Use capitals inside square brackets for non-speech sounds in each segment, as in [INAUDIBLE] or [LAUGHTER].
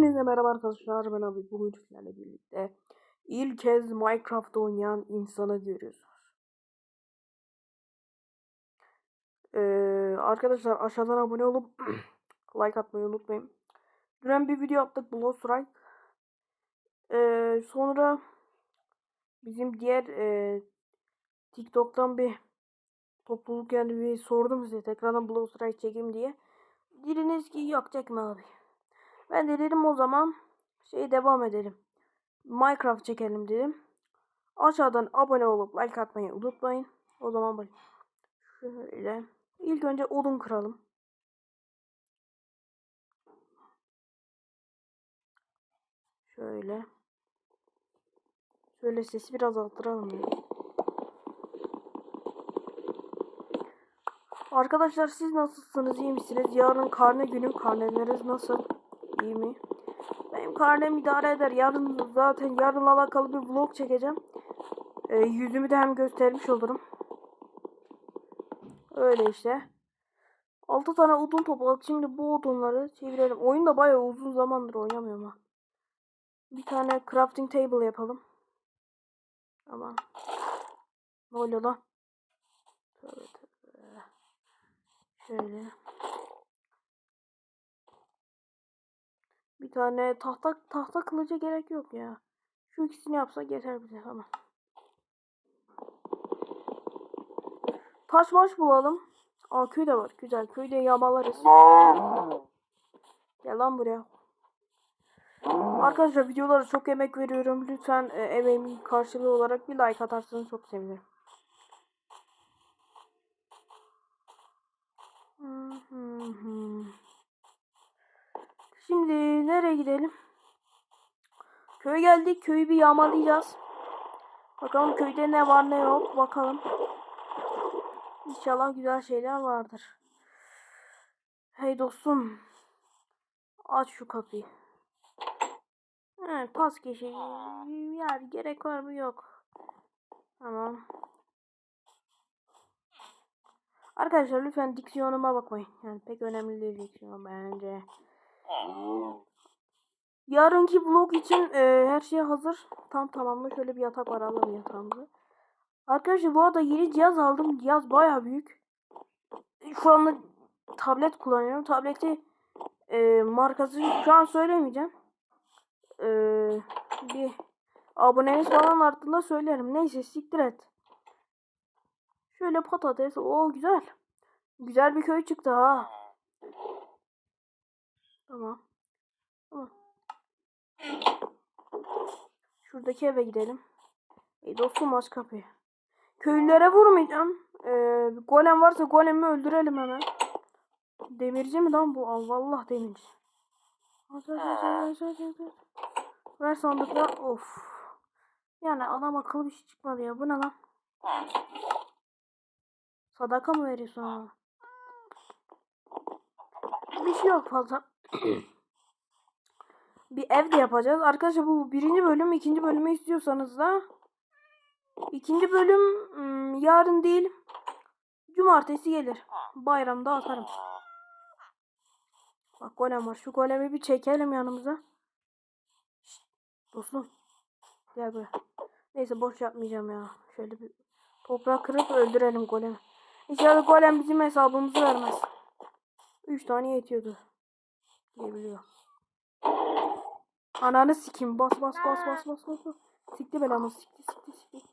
Hepinize merhaba arkadaşlar ben abi bugün sizlerle birlikte ilk kez Minecraft oynayan insanı görüyoruz. Ee, arkadaşlar aşağıdan abone olup [CLEARS THROAT] like atmayı unutmayın. Dün bir video yaptık Blow. Ee, sonra bizim diğer e, TikTok'tan bir topluluk yani bir sordum size tekrardan Blow Strike çekeyim diye. Diliniz ki yok çekme abi. Ben de dedim o zaman şey devam edelim. Minecraft çekelim dedim. Aşağıdan abone olup like atmayı unutmayın. O zaman bak. Şöyle. İlk önce odun kıralım. Şöyle. Şöyle sesi biraz arttıralım. Ya. Arkadaşlar siz nasılsınız? iyi misiniz? Yarın karne günüm. Karneleriniz nasıl? İyi mi? Benim karnem idare eder. Yarın zaten yarınla alakalı bir vlog çekeceğim. Ee, yüzümü de hem göstermiş olurum. Öyle işte. 6 tane odun topladık. Şimdi bu odunları çevirelim. Oyun da bayağı uzun zamandır oynamıyorum ha. Bir tane crafting table yapalım. Aman. Ne oluyor lan? Şöyle. Bir tane tahta tahta kılıca gerek yok ya. Şu ikisini yapsak yeter bize tamam. Taş maş bulalım. Aa köy de var. Güzel. Köyde yağmalarız. Gel lan buraya. Arkadaşlar videolara çok emek veriyorum. Lütfen e, emeğimin karşılığı olarak bir like atarsanız çok sevinirim. Hı. Şimdi nereye gidelim? Köye geldik. Köyü bir yağmalayacağız. Bakalım köyde ne var ne yok. Bakalım. İnşallah güzel şeyler vardır. Hey dostum. Aç şu kapıyı. Evet, pas geçi. Yer gerek var mı yok. Tamam. Arkadaşlar lütfen diksiyonuma bakmayın. Yani pek önemli değil diksiyon bence. Yarınki vlog için e, her şey hazır. Tam tamamlı. Şöyle bir yatak var. Alalım yatağımızı. Arkadaşlar bu arada yeni cihaz aldım. Cihaz baya büyük. Şu anda tablet kullanıyorum. Tableti e, markası şu an söylemeyeceğim. E, bir aboneniz falan arttığında söylerim. Neyse siktir et. Şöyle patates. o güzel. Güzel bir köy çıktı ha. Tamam. Tamam. Şuradaki eve gidelim. E dostum aç kapıyı. Köylülere vurmayacağım. Ee, golem varsa golemi öldürelim hemen. Demirci mi lan bu? Aa, vallahi demirci. Ver sandıkla. Of. Yani adam akıllı bir şey çıkmadı ya. Bu ne lan? Sadaka mı veriyorsun ona? Bir şey yok fazla. Bir ev de yapacağız. Arkadaşlar bu birinci bölüm, ikinci bölümü istiyorsanız da ikinci bölüm ım, yarın değil cumartesi gelir. Bayramda atarım. Bak golem var. Şu golemi bir çekelim yanımıza. Dostum. Gel buraya. Neyse boş yapmayacağım ya. Şöyle bir toprak kırıp öldürelim golemi. İnşallah golem bizim hesabımızı vermez. 3 tane yetiyordu. Diyebiliyor. Ananı sikim. Bas bas bas bas bas bas. bas. Sikti belamı sikti sikti sikti.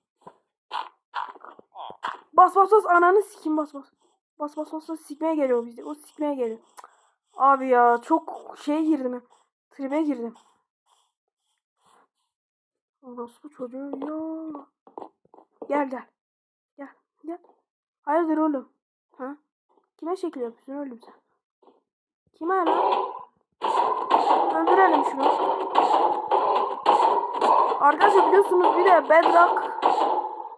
Bas bas bas ananı sikim bas bas. Bas bas bas bas sikmeye geliyor bizde. O sikmeye geliyor. Abi ya çok şey girdim. Tribe girdim. Orospu çocuğu ya. Gel gel. Gel gel. Hayırdır oğlum? Ha? Kime şekil yapıyorsun oğlum sen? Kime lan? Öldürelim şunu. Arkadaşlar biliyorsunuz bir de Bedrock.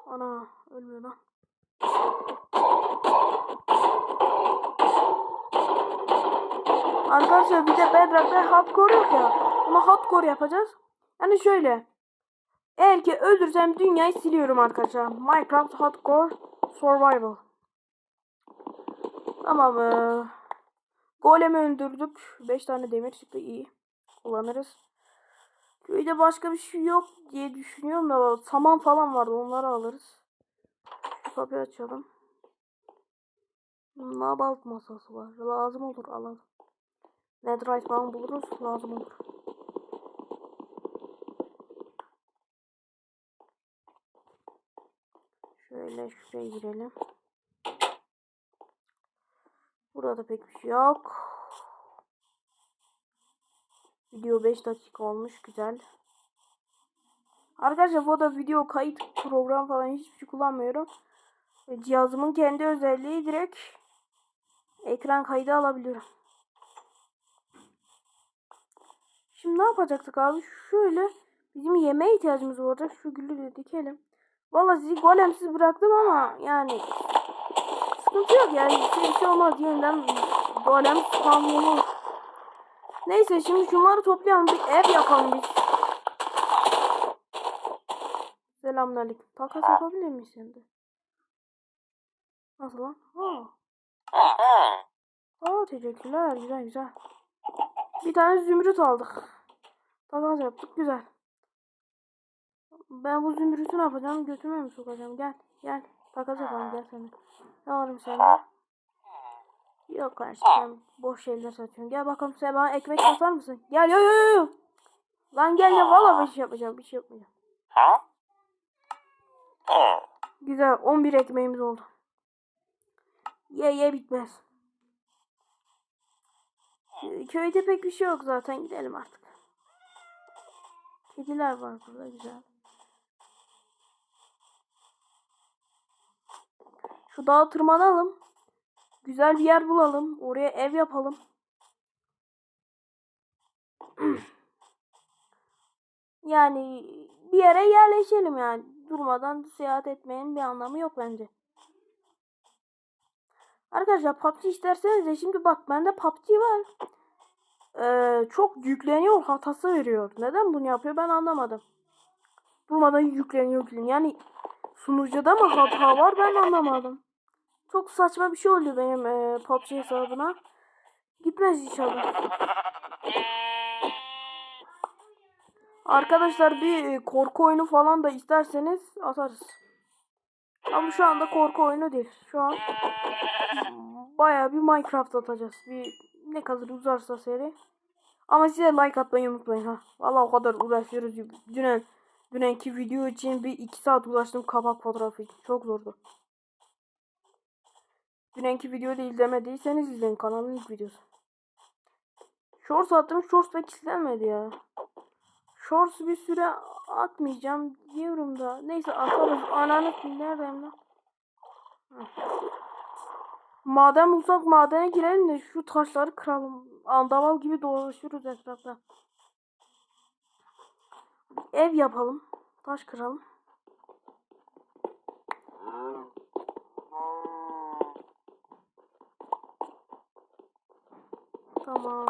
Ana ölmüyor lan. Arkadaşlar bir de Bedrock'ta hardcore yok ya. Bunu hardcore yapacağız. Yani şöyle. Eğer ki öldürsem dünyayı siliyorum arkadaşlar. Minecraft Hardcore Survival. Tamam. Ee, golemi öldürdük. 5 tane demir çıktı iyi. Kullanırız. Köyde başka bir şey yok diye düşünüyorum da saman falan vardı onları alırız. Şu kapıyı açalım. Nabalt masası var. Lazım olur alalım. Netherite falan buluruz. Lazım olur. Şöyle şuraya girelim. Burada da pek bir şey yok. Video 5 dakika olmuş. Güzel. Arkadaşlar da video kayıt program falan hiçbir şey kullanmıyorum. Ve Cihazımın kendi özelliği direkt ekran kaydı alabiliyorum. Şimdi ne yapacaktık abi? Şöyle bizim yemeğe ihtiyacımız olacak. Şu gülü de dikelim. Valla sizi golemsiz bıraktım ama yani sıkıntı yok yani bir şey olmaz yeniden golem spam olur. Neyse şimdi şunları toplayalım bir ev yapalım biz. Selamünaleyküm. Takas yapabilir miyiz de? Nasıl lan? Ha. Aa teşekkürler. Güzel güzel. Bir tane zümrüt aldık. Takas yaptık. Güzel. Ben bu zümrütü ne yapacağım? Götüme mi sokacağım? Gel. Gel. Takas yapalım. Gel sen de. Ne varım sende? Yok kardeşim sen boş şeyler satıyorsun. Gel bakalım sen bana ekmek satar mısın? Gel yo yo yo. Lan gel ya valla bir şey yapmayacağım. Bir şey yapmayacağım. Güzel 11 ekmeğimiz oldu. Ye ye bitmez. Köyde pek bir şey yok zaten gidelim artık. Kediler var burada güzel. Şu dağa tırmanalım. Güzel bir yer bulalım. Oraya ev yapalım. [CLEARS THROAT] yani bir yere yerleşelim yani. Durmadan seyahat etmenin bir anlamı yok bence. Arkadaşlar PUBG isterseniz de şimdi bak bende PUBG var. Ee, çok yükleniyor hatası veriyor. Neden bunu yapıyor ben anlamadım. Durmadan yükleniyor yükleniyor. Yani sunucuda mı hata var ben anlamadım. Çok saçma bir şey oldu benim e, PUBG hesabına. Gitmez inşallah. Arkadaşlar bir e, korku oyunu falan da isterseniz atarız. Ama şu anda korku oyunu değil. Şu an baya bir Minecraft atacağız. Bir ne kadar uzarsa seri. Ama size like atmayı unutmayın ha. Vallahi o kadar uğraşıyoruz. Dünen dünenki video için bir iki saat uğraştım kapak fotoğrafı için. Çok zordu. Dünenki video değil demediyseniz izleyin kanalın ilk videosu. Shorts attım. Shorts pek istenmedi ya. Shorts bir süre atmayacağım diyorum da. Neyse atarız. Ananı nereden lan? Heh. Maden bulsak madene girelim de şu taşları kıralım. Andaval gibi dolaşıyoruz etrafta. Ev yapalım. Taş kıralım. Tamam.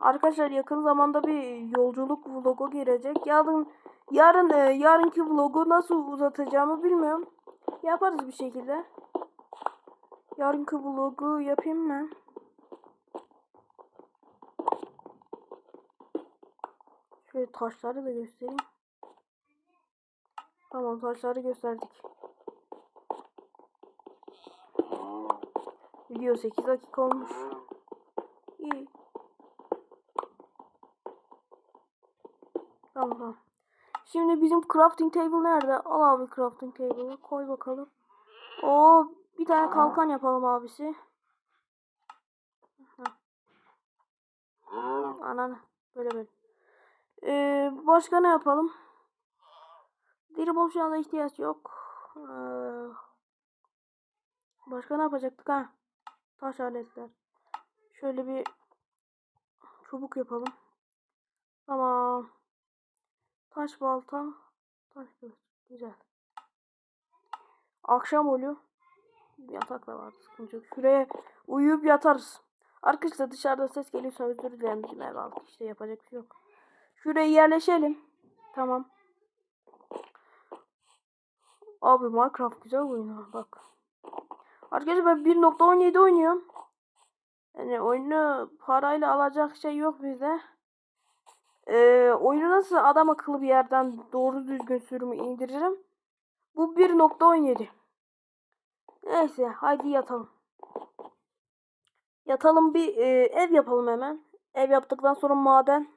Arkadaşlar yakın zamanda bir yolculuk vlogu gelecek. Yarın yarın e, yarınki vlogu nasıl uzatacağımı bilmiyorum. Yaparız bir şekilde. Yarınki vlogu yapayım ben. Şöyle taşları da göstereyim. Tamam taşları gösterdik. Video 8 dakika olmuş. İyi. Tamam. Şimdi bizim crafting table nerede? Al abi crafting table'ı koy bakalım. Oo bir tane kalkan yapalım abisi. Heh. Ananı böyle böyle. Ee, başka ne yapalım? Deri bol şu anda ihtiyaç yok. Ee, başka ne yapacaktık ha? Taş aletler. Şöyle bir çubuk yapalım. Tamam. Taş balta. Taş kılıç. Güzel. Akşam oluyor. Yatak da var. Sıkıntı yok. Şuraya uyuyup yatarız. Arkadaşlar dışarıda ses geliyorsa özür dilerim. Bizim ev altı işte yapacak bir şey yok. Şuraya yerleşelim. Tamam. Abi Minecraft güzel oyun bak. Arkadaşlar ben 1.17 oynuyorum. Yani oyunu parayla alacak şey yok bizde. Ee, oyunu nasıl adam akıllı bir yerden doğru düzgün sürümü indiririm. Bu 1.17. Neyse haydi yatalım. Yatalım bir e, ev yapalım hemen. Ev yaptıktan sonra maden.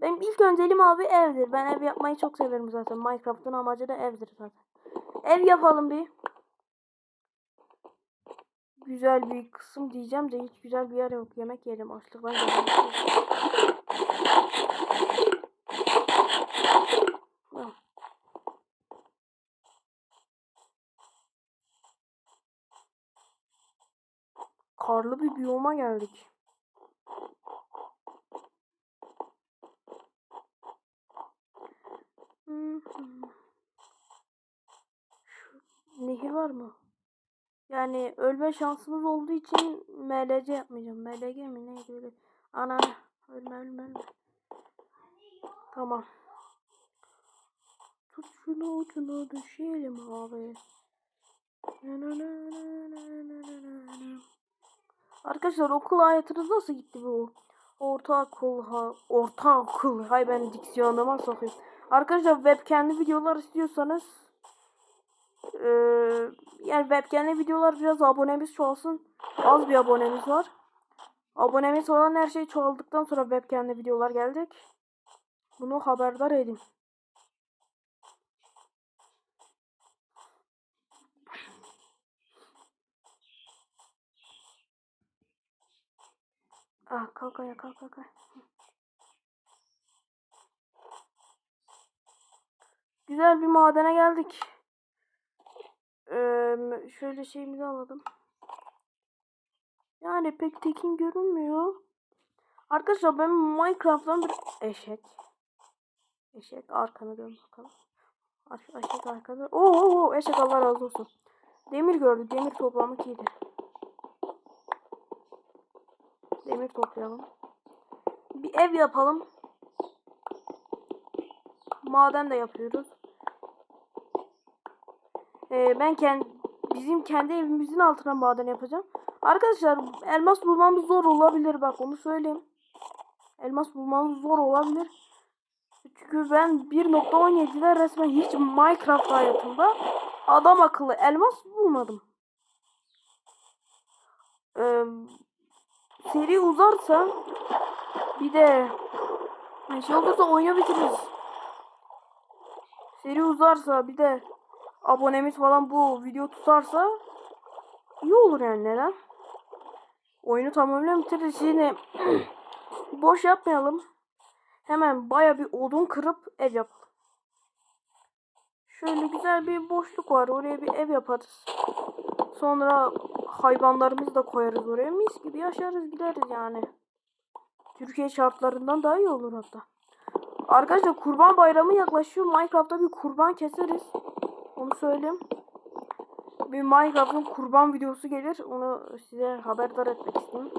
Benim ilk önceliğim abi evdir. Ben ev yapmayı çok severim zaten. Minecraft'ın amacı da evdir zaten. Ev yapalım bir. Güzel bir kısım diyeceğim de hiç güzel bir yer yok. Yemek yerim açlıktan. Karlı bir biyoma geldik. Hı. Şu nehir var mı? Yani ölme şansımız olduğu için MLC yapmayacağım. MLG mi neydi öyle? Ana ölme ölme ölme. Tamam. Tut şunu ucuna düşelim abi. Arkadaşlar okul hayatınız nasıl gitti bu? Ortaokul ha ortaokul. Hay ben diksiyonuma sokayım. Arkadaşlar webcam'li videolar istiyorsanız eee yani webcam'li videolar biraz abonemiz çoğalsın. Az bir abonemiz var. Abonemiz olan her şey çoğaldıktan sonra webcam'li videolar gelecek. Bunu haberdar edin. Ah kalk ayağa kalk kalk. Güzel bir madene geldik. Ee, şöyle şeyimizi alalım. Yani pek tekin görünmüyor. Arkadaşlar ben Minecraft'tan bir eşek. Eşek arkanı dön bakalım. Eşek arkada. Oo, oo, oo, eşek Allah razı olsun. Demir gördü. Demir toplamak iyidir. Demir toplayalım. Bir ev yapalım. Maden de yapıyoruz. Ee, ben kendi bizim kendi evimizin altına maden yapacağım. Arkadaşlar elmas bulmamız zor olabilir bak onu söyleyeyim. Elmas bulmamız zor olabilir. Çünkü ben 1.17'de resmen hiç Minecraft hayatımda adam akıllı elmas bulmadım. Ee, seri uzarsa bir de şey olursa oyunu bitiririz. Seri uzarsa bir de abonemiz falan bu video tutarsa iyi olur yani neden? Oyunu tamamen bitiririz. Yine [CLEARS THROAT] boş yapmayalım. Hemen baya bir odun kırıp ev yapalım. Şöyle güzel bir boşluk var. Oraya bir ev yaparız. Sonra hayvanlarımızı da koyarız oraya. Mis gibi yaşarız gideriz yani. Türkiye şartlarından daha iyi olur hatta. Arkadaşlar kurban bayramı yaklaşıyor. Minecraft'ta bir kurban keseriz. Onu söyleyeyim. Bir Minecraft'ın kurban videosu gelir. Onu size haberdar etmek istedim.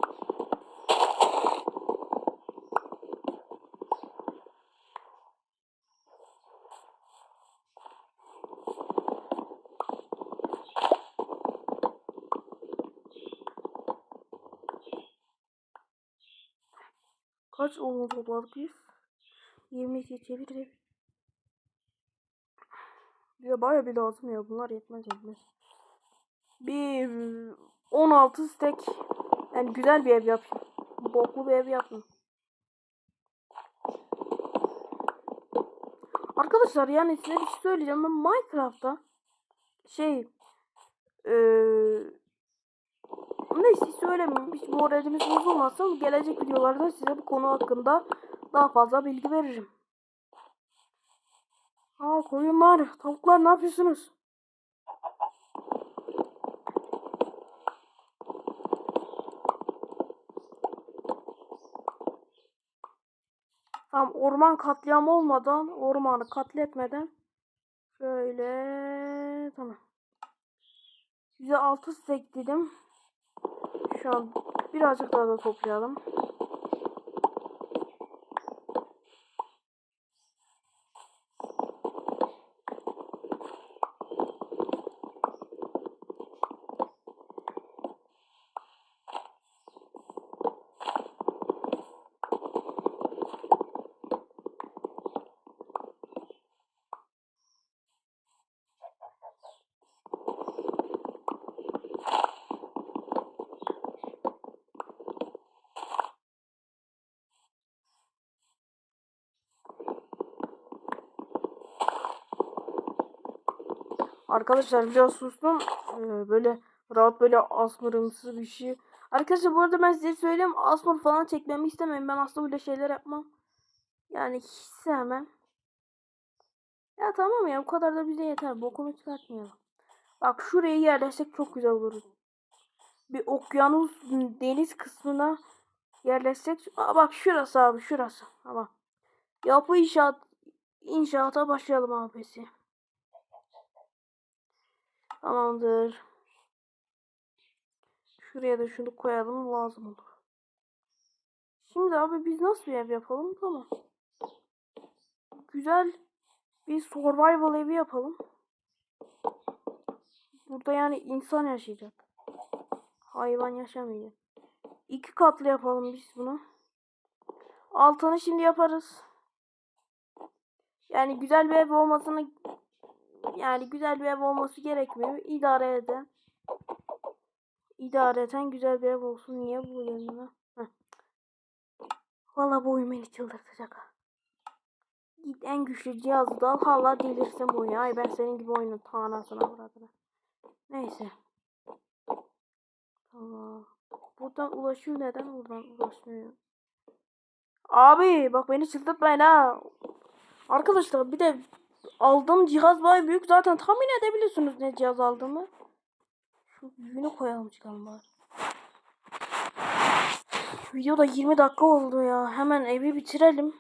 Kaç oldu topladık biz? 22 çevir Bize baya bir lazım ya. Bunlar yetmez yetmez. Bir 16 stek. Yani güzel bir ev yapayım. Boklu bir ev yapayım. Arkadaşlar yani size bir şey söyleyeceğim. Ben Minecraft'ta şey eee neyse söylemeyeyim. Hiç moralimiz bozulmasın. Gelecek videolarda size bu konu hakkında daha fazla bilgi veririm. Aa koyunlar, tavuklar ne yapıyorsunuz? Tam orman katliamı olmadan, ormanı katletmeden şöyle tamam. Size altı stek dedim. Şu an birazcık daha da toplayalım. Arkadaşlar biraz sustum. Ee, böyle rahat böyle asmırımsı bir şey. Arkadaşlar bu arada ben size söyleyeyim. Asmır falan çekmemi istemeyin. Ben aslında böyle şeyler yapmam. Yani hiç sevmem. Ya tamam ya bu kadar da bize yeter. Bokunu çıkartmayalım. Bak şuraya yerleşsek çok güzel olur. Bir okyanus deniz kısmına yerleşsek. Aa, bak şurası abi şurası. Tamam. Yapı inşaat inşaata başlayalım abisi. Tamamdır. Şuraya da şunu koyalım lazım olur. Şimdi abi biz nasıl bir ev yapalım? Tamam. Güzel bir survival evi yapalım. Burada yani insan yaşayacak. Hayvan yaşamayacak. İki katlı yapalım biz bunu. Altını şimdi yaparız. Yani güzel bir ev olmasını yani güzel bir ev olması gerekmiyor. İdare eden idare eden güzel bir ev olsun. Niye bu yanına? Heh. Valla bu oyun beni çıldırtacak. Git en güçlü cihazı da al. Hala delirsin bu oyunu. Ay ben senin gibi oyunun tanasına bırakırım. Neyse. Tamam. Buradan ulaşıyor neden buradan ulaşmıyor? Abi bak beni çıldırtmayın ha. Arkadaşlar bir de aldığım cihaz bayağı büyük. Zaten tahmin edebiliyorsunuz ne cihaz aldığımı. Şu büyüğünü koyalım çıkalım bari. Videoda 20 dakika oldu ya. Hemen evi bitirelim.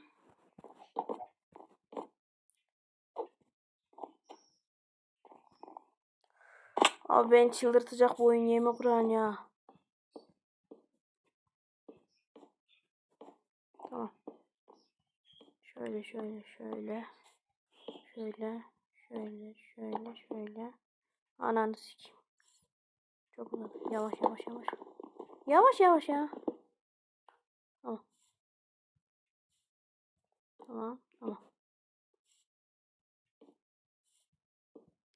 Abi ben çıldırtacak bu oyun yeme kuran ya. Tamam. Şöyle şöyle şöyle. Şöyle şöyle şöyle şöyle. Ananı sikeyim. Çok uzadı. Yavaş yavaş yavaş. Yavaş yavaş ya. Tamam. Tamam tamam.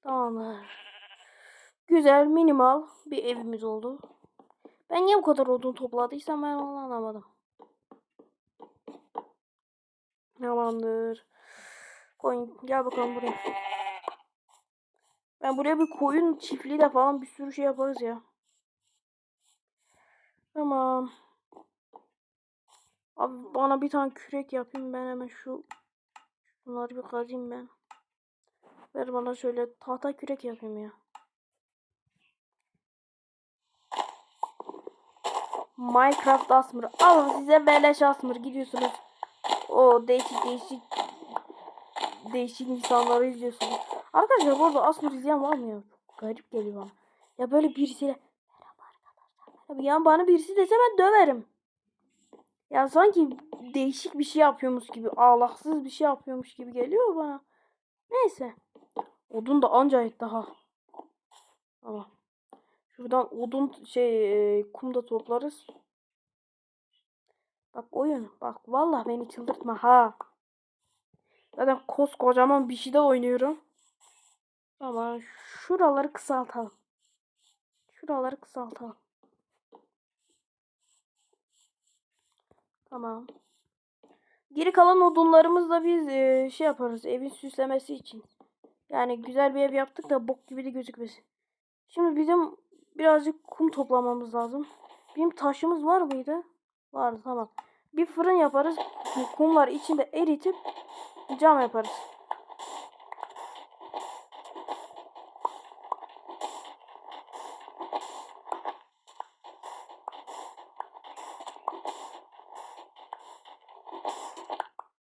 Tamamdır. Güzel minimal bir evimiz oldu. Ben niye bu kadar odun topladıysam ben onu anlamadım. Tamamdır. Koyun gel bakalım buraya. Ben buraya bir koyun çiftliği de falan bir sürü şey yaparız ya. Tamam. Abi bana bir tane kürek yapayım ben hemen şu bunları bir kazayım ben. Ver bana şöyle tahta kürek yapayım ya. Minecraft Asmır. Alın size beleş Asmır gidiyorsunuz. O değişik değişik değişik insanları izliyorsunuz. Arkadaşlar bu arada Asmır izleyen var mı ya? Garip geliyor bana. Ya böyle birisiyle merhaba arkadaşlar. Ya bana birisi dese ben döverim. Ya sanki değişik bir şey yapıyormuş gibi, ağlaksız bir şey yapıyormuş gibi geliyor bana. Neyse. Odun da ancayet daha. Tamam. Şuradan odun şey e, kum da toplarız. Bak oyun. Bak vallahi beni çıldırtma ha. Zaten koskocaman bir şey de oynuyorum. Ama şuraları kısaltalım. Şuraları kısaltalım. Tamam. Geri kalan odunlarımızla biz e, şey yaparız. Evin süslemesi için. Yani güzel bir ev yaptık da bok gibi de gözükmesin. Şimdi bizim birazcık kum toplamamız lazım. Benim taşımız var mıydı? Vardı tamam. Bir fırın yaparız. Kumlar içinde eritip cam yaparız.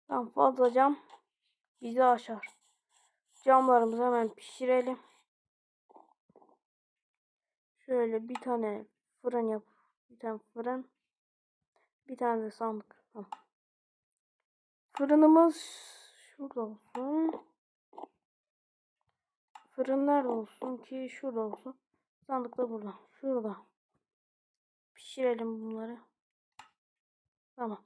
Tamam fazla cam bizi aşar. Camlarımızı hemen pişirelim. Şöyle bir tane fırın yap. Bir tane fırın. Bir tane de sandık. Fırınımız şurada olsun. Fırın nerede olsun ki? Şurada olsun. Sandık da burada. Şurada. Pişirelim bunları. Tamam.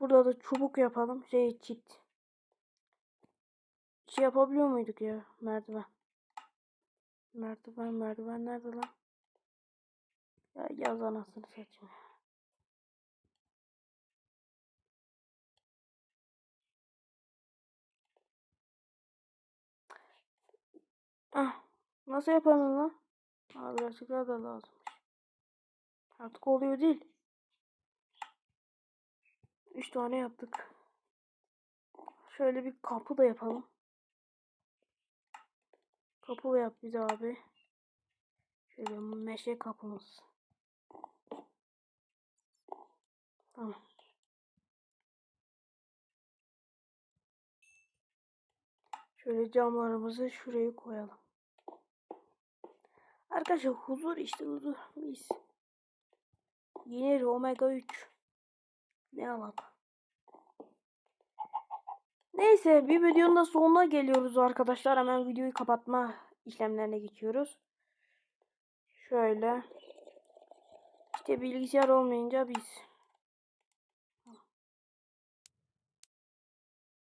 Burada da çubuk yapalım. Şey çit. Şey yapabiliyor muyduk ya? Merdiven. Merdiven merdiven nerede lan? Ya yaz anasını satayım. Nasıl yapalım lan? Birazcık daha da lazımmış. Artık oluyor değil. 3 tane yaptık. Şöyle bir kapı da yapalım. Kapı da yap bize abi. Şöyle meşe kapımız. Tamam. Şöyle camlarımızı şuraya koyalım. Arkadaşlar huzur işte huzur. Mis. Yeni Omega 3. Ne alaka? Neyse bir videonun da sonuna geliyoruz arkadaşlar. Hemen videoyu kapatma işlemlerine geçiyoruz. Şöyle. İşte bilgisayar olmayınca biz.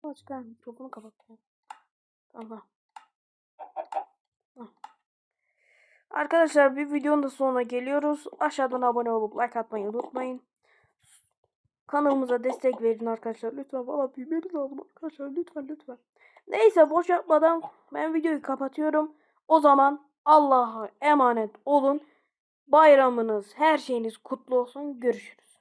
Başka mikrofonu kapat. ya. Tamam. Arkadaşlar bir videonun da sonuna geliyoruz. Aşağıdan abone olup like atmayı unutmayın. Kanalımıza destek verin arkadaşlar. Lütfen valla büyümemiz lazım arkadaşlar. Lütfen lütfen. Neyse boş yapmadan ben videoyu kapatıyorum. O zaman Allah'a emanet olun. Bayramınız, her şeyiniz kutlu olsun. Görüşürüz.